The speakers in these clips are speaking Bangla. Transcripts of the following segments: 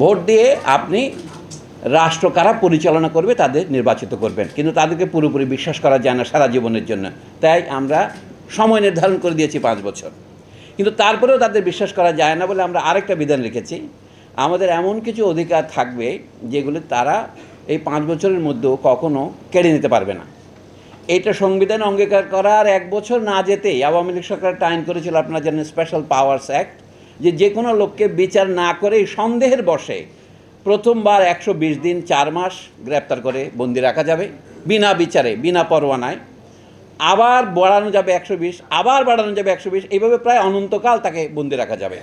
ভোট দিয়ে আপনি রাষ্ট্র কারা পরিচালনা করবে তাদের নির্বাচিত করবেন। কিন্তু তাদেরকে পুরোপুরি বিশ্বাস করা যায় না সারা জীবনের জন্য। তাই আমরা সময় নির্ধারণ করে দিয়েছি পাঁচ বছর। কিন্তু তারপরেও তাদের বিশ্বাস করা যায় না বলে আমরা আরেকটা বিধান রেখেছি আমাদের এমন কিছু অধিকার থাকবে যেগুলো তারা এই পাঁচ বছরের মধ্যেও কখনো কেড়ে নিতে পারবে না। এটা সংবিধান অঙ্গীকার করার এক বছর না যেতেই আওয়ামী লীগ সরকার একটা আইন করেছিল, আপনারা জানেন স্পেশাল পাওয়ার্স অ্যাক্ট যে যে কোনো লোককে বিচার না করেই সন্দেহের বসে প্রথমবার একশো বিশ দিন চার মাস গ্রেপ্তার করে বন্দি রাখা যাবে, বিনা বিচারে, বিনা পরোয়ানায়। আবার বাড়ানো যাবে একশো বিশ, আবার বাড়ানো যাবে একশো বিশ, এইভাবে প্রায় অনন্তকাল তাকে বন্দি রাখা যাবে।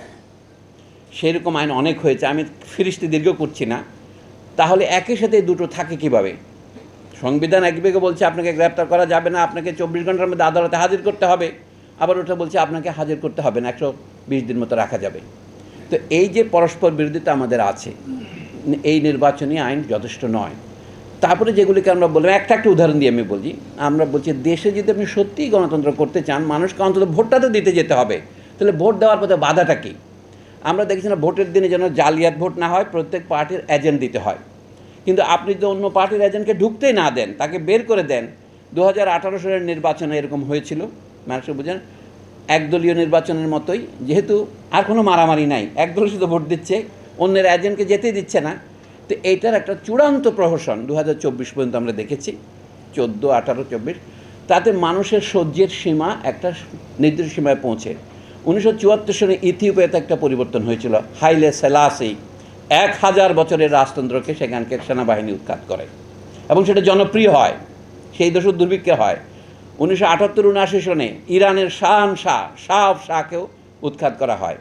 সেরকম আইন অনেক হয়েছে, আমি ফিরিস্তি দীর্ঘ করছি না। তাহলে একই সাথে দুটো থাকে কীভাবে? সংবিধান একদিকে বলছে, আপনাকে গ্রেপ্তার করা যাবে না, আপনাকে চব্বিশ ঘণ্টার মধ্যে আদালতে হাজির করতে হবে। আবার ওটা বলছে, আপনাকে হাজির করতে হবে না, একশো বিশ দিন মতো রাখা যাবে। তো এই যে পরস্পর বিরোধিতা আমাদের আছে, এই নির্বাচনী আইন যথেষ্ট নয়। তারপরে যেগুলিকে আমরা বললাম, একটা একটা উদাহরণ দিয়ে আমি বলছি। আমরা বলছি, দেশে যদি আপনি সত্যিই গণতন্ত্র করতে চান, মানুষকে অন্তত ভোটটা তো দিতে যেতে হবে। তাহলে ভোট দেওয়ার পথে বাধাটা কী? আমরা দেখছি না, ভোটের দিনে যেন জালিয়াত ভোট না হয়, প্রত্যেক পার্টির এজেন্ট দিতে হয়। কিন্তু আপনি যদি অন্য পার্টির এজেন্টকে ঢুকতেই না দেন, তাকে বের করে দেন, দু হাজার আঠারো সালের নির্বাচনে এরকম হয়েছিল। মানুষ বুঝেন, একদলীয় নির্বাচনের মতোই, যেহেতু আর কোনো মারামারি নাই, একদল শুধু ভোট দিচ্ছে, অন্যের এজেন্টকে যেতে দিচ্ছে না। তো এইটার একটা চূড়ান্ত প্রহসন দু পর্যন্ত আমরা দেখেছি, চোদ্দ, আঠারো, চব্বিশ। তাতে মানুষের সহ্যের সীমা একটা নির্দিষ্ট সীমায় পৌঁছে। উনিশশো চুয়াত্তর সালে ইথিওপিয়াতে একটা পরিবর্তন হয়েছিল, হাইলে সেলাসি, এক হাজার বছরের রাজতন্ত্রকে সেখানকে সেনাবাহিনী উৎখাত করে। এবং সেটা জনপ্রিয় হয়, সেই দশক দুর্ভিক্ষে হয়। উনিশশো আটাত্তর উনআশি সনে ইরানের শাহান শাহ শাহ অফ শাহকেও উৎখাত করা হয়।